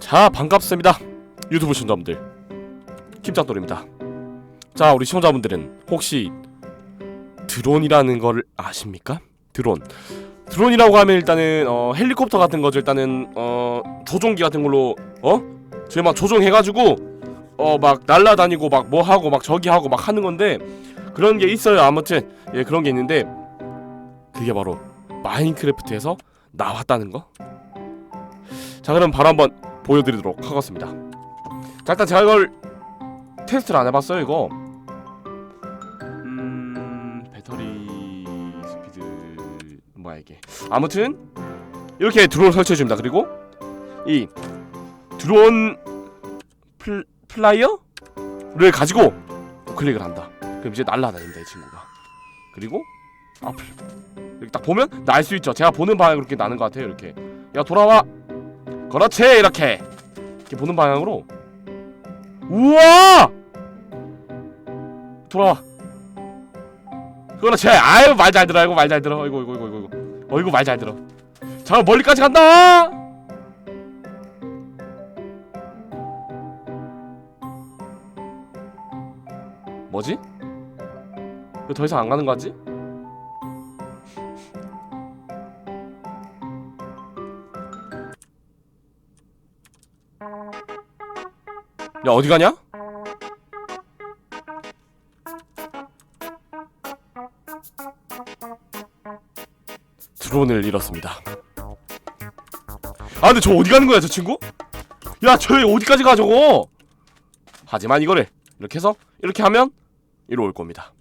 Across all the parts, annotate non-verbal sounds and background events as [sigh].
자 반갑습니다 유튜브 시청자분들 김장돌입니다 자 우리 시청자분들은 혹시 드론이라는 걸 아십니까? 드론 드론이라고 하면 일단은 어, 헬리콥터 같은 거죠 일단은 어, 조종기 같은 걸로 어? 저희 막 조종해가지고 어 막 날라다니고 막 뭐 하고 막 저기 하고 막 하는 건데 그런 게 있어요 아무튼 예 그런 게 있는데 그게 바로 마인크래프트에서 나왔다는 거? 자 그럼 바로 한번 보여드리도록 하겠습니다. 자 일단 제가 이걸 테스트를 안 해봤어요 이거. 음... 배터리 스피드 뭐야 이게. 아무튼 이렇게 드론 설치해줍니다. 그리고 이 드론 플, 플라이어를 가지고 클릭을 한다. 그럼 이제 날라다닙니다 이 친구가. 그리고 앞을 이렇게 딱 보면 날 수 있죠. 제가 보는 방향으로 이렇게 나는 것 같아요 이렇게. 야 돌아와. 그렇지 이렇게 이렇게 보는 방향으로. 우와! 돌아와. 그렇지 아유 말 잘 들어. 이거 말잘 들어. 이거 이거 이거 이거 이거 어 이거 말잘 들어. 자 멀리까지 간다! 뭐지? 왜 더 이상 안 가는 거지? 야 어디 가냐? 드론을 잃었습니다. 아 근데 저 어디 가는 거야 저 친구? 야저 어디까지 가 저거? 하지만 이거를 이렇게 해서 이렇게 하면 이리 올 겁니다.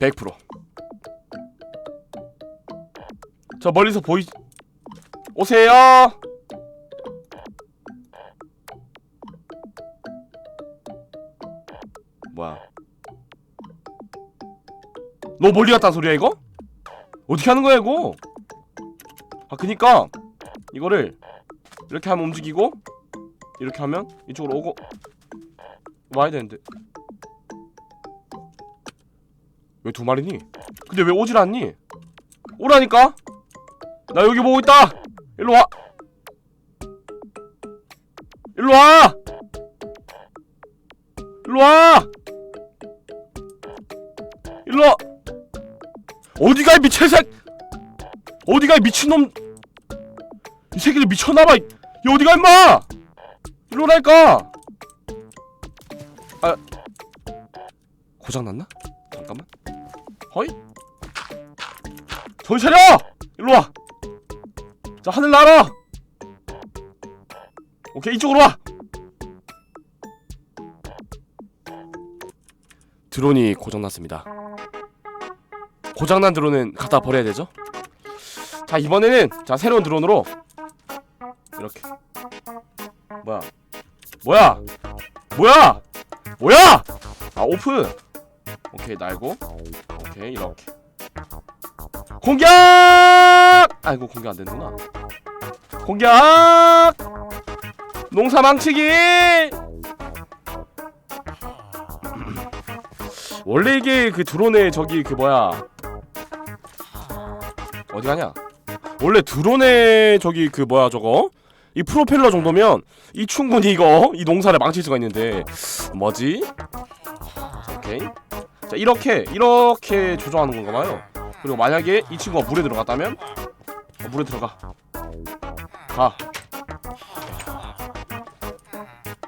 100%. 저 멀리서 보이 오세요. 뭐야? 너 멀리 갔다는 소리야 이거? 어떻게 하는 거야 이거? 아 그니까 이거를 이렇게 하면 움직이고 이렇게 하면 이쪽으로 오고 와야 되는데 왜 두 마리니? 근데 왜 오질 않니? 오라니까? 나 여기 보고 있다! 일로 와! 일로 와! 일로 와! 어디가 이 미친 새 어디가 이 미친놈 이 새끼들 미쳤나봐. 이 야, 어디가 임마? 일로 오라니까. 아 고장났나? 잠깐만. 허이? 정신 차려! 일로 와. 자 하늘 날아 오케이 이쪽으로 와. 드론이 고장났습니다 고장난 드론은 갖다 버려야 되죠? 자 이번에는 자 새로운 드론으로. 이렇게. 뭐야? 뭐야? 뭐야? 뭐야? 아 오픈! 오케이 날고. 오케이 이렇게. 공격! 아이고 공격 안 되는구나. 공격! 농사 망치기! [clears throat] 원래 이게 그 드론의 저기 그 뭐야 어디 가냐? 원래 드론의 저기 그 뭐야 저거? 이 프로펠러 정도면 이 충분히 이거 이 농사를 망칠 수가 있는데. 뭐지? 자, 오케이. 자 이렇게 이렇게 조정하는 건가 봐요. 그리고 만약에 이 친구가 물에 들어갔다면? 어, 물에 들어가. 가.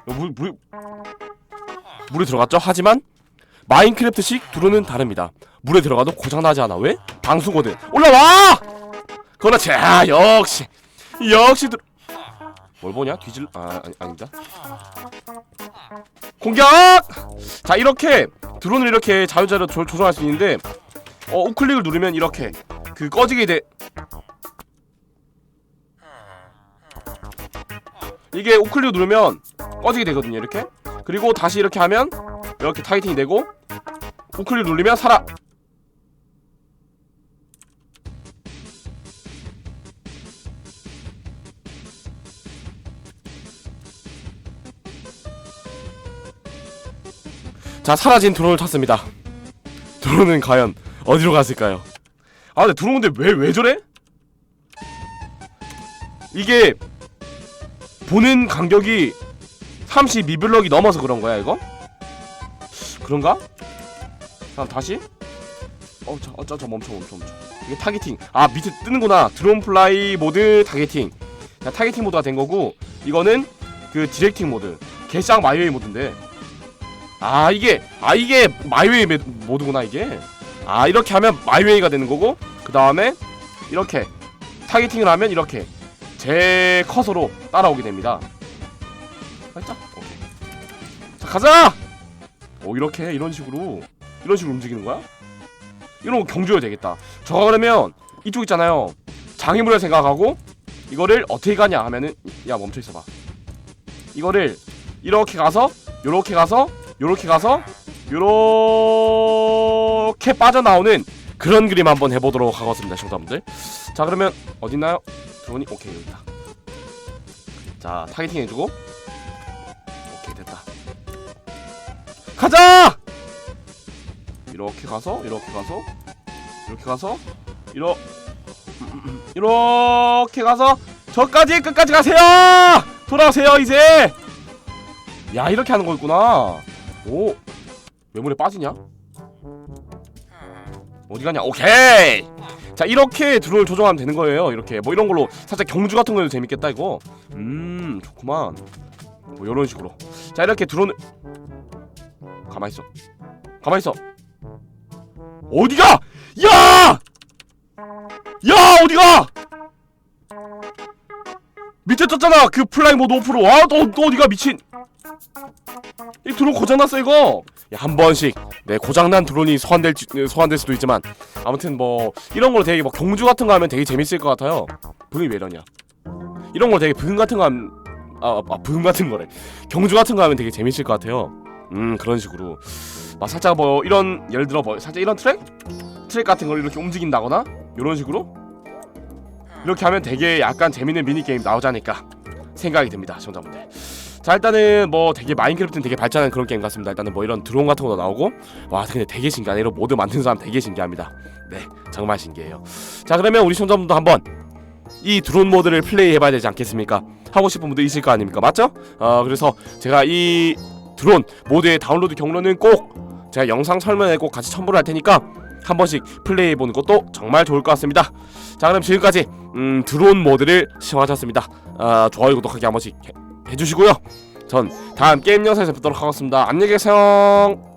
어, 물, 물, 물에 들어갔죠? 하지만 마인크래프트식 드론은 다릅니다. 물에 들어가도 고장나지 않아. 왜? 방수거든 올라와! 그렇지. 아 역시. 역시 드... 뭘 보냐? 뒤질... 아 아니, 아니다. 공격! 자 이렇게 드론을 이렇게 자유자재로 조, 조정할 수 있는데 어 우클릭을 누르면 이렇게 그 꺼지게 돼. 이게 우클릭 누르면 꺼지게 되거든요 이렇게. 그리고 다시 이렇게 하면 이렇게 타이팅이 되고 우클릭 누르면 살아 자 사라진 드론을 찾습니다 드론은 과연 어디로 갔을까요? 아 근데 드론 근데 왜 왜 저래? 이게 보는 간격이 32블럭이 넘어서 그런 거야 이거? 그런가? 잠깐 다시 어저 어, 저, 저 멈춰 멈춰 멈춰 이게 타겟팅 아 밑에 뜨는구나 드론 플라이 모드 타겟팅 자, 타겟팅 모드가 된 거고 이거는 그 디렉팅 모드 개쌍 마이웨이 모드인데 아 이게 아 이게 마이웨이 메- 모드구나 이게. 아 이렇게 하면 마이웨이가 되는 거고 그 다음에 이렇게 타겟팅을 하면 이렇게 제 커서로 따라오게 됩니다. 살짝? 오케이. 자 가자! 오 이렇게 이런 식으로 이런 식으로 움직이는 거야? 이런 거 경주해야 되겠다. 저가 그러면 이쪽 있잖아요. 장애물을 생각하고 이거를 어떻게 가냐 하면은 야 멈춰 있어봐. 이거를 이렇게 가서 요렇게 가서 요렇게 가서 요렇게 빠져나오는 그런 그림 한번 해보도록 하겠습니다 시청자분들. 자 그러면 어딨나요? 드론이 오케이 여기 있다. 자 타겟팅 해주고. 오케이 됐다. 가자! 이렇게 가서 이렇게 가서 이렇게 가서 이러 [clears throat] 이렇게 가서 저까지 끝까지 가세요! 돌아오세요 이제! 야 이렇게 하는 거였구나 오. 매물에 빠지냐? 어디 가냐? 오케이. 자 이렇게 드론을 조정하면 되는 거예요. 이렇게. 뭐 이런 걸로 살짝 경주 같은 거도 재밌겠다 이거. 음 좋구만. 뭐 이런 식으로. 자 이렇게 드론을 가만 있어. 가만 있어. 어디가? 야! 야 어디가? 밑에 떴잖아. 그 플라잉 모드 오프로. 아너 너 어디가? 미친 이 드론 고장났어 이거. 야, 한 번씩. 네 고장난 드론이 소환될 소환될 수도 있지만. 아무튼 뭐 이런 걸로 되게 뭐 경주 같은 거 하면 되게 재밌을 것 같아요. 브음이 왜 이러냐. 이런 걸 되게 브음 같은 거 하면 아, 아 같은 거래. 경주 같은 거 하면 되게 재밌을 것 같아요. 음 그런 식으로. 막 살짝 뭐 이런 예를 들어 뭐 살짝 이런 트랙? 트랙 같은 걸 이렇게 움직인다거나? 이런 식으로? 이렇게 하면 되게 약간 재밌는 미니 게임 나오지 않을까 생각이 듭니다 시청자분들 자 일단은 뭐 되게 마인크래프트는 되게 발전한 그런 게임 같습니다. 일단은 뭐 이런 드론 같은 것도 나오고. 와 근데 되게 신기하네. 이런 모드 만드는 사람 되게 신기합니다. 네 정말 신기해요. 자 그러면 우리 시청자분도 한번 이 드론 모드를 플레이 해봐야 되지 않겠습니까? 하고 싶은 분도 있을 거 아닙니까? 맞죠? 어 그래서 제가 이 드론 모드의 다운로드 경로는 꼭 제가 영상 설명에 꼭 같이 첨부를 할 테니까 한 번씩 플레이해 보는 것도 정말 좋을 것 같습니다. 자 그럼 지금까지 음, 드론 모드를 시청하셨습니다. 아, 좋아요 구독하기 한 번씩 해, 해주시고요. 전 다음 게임 영상에서 뵙도록 하겠습니다. 안녕히 계세요.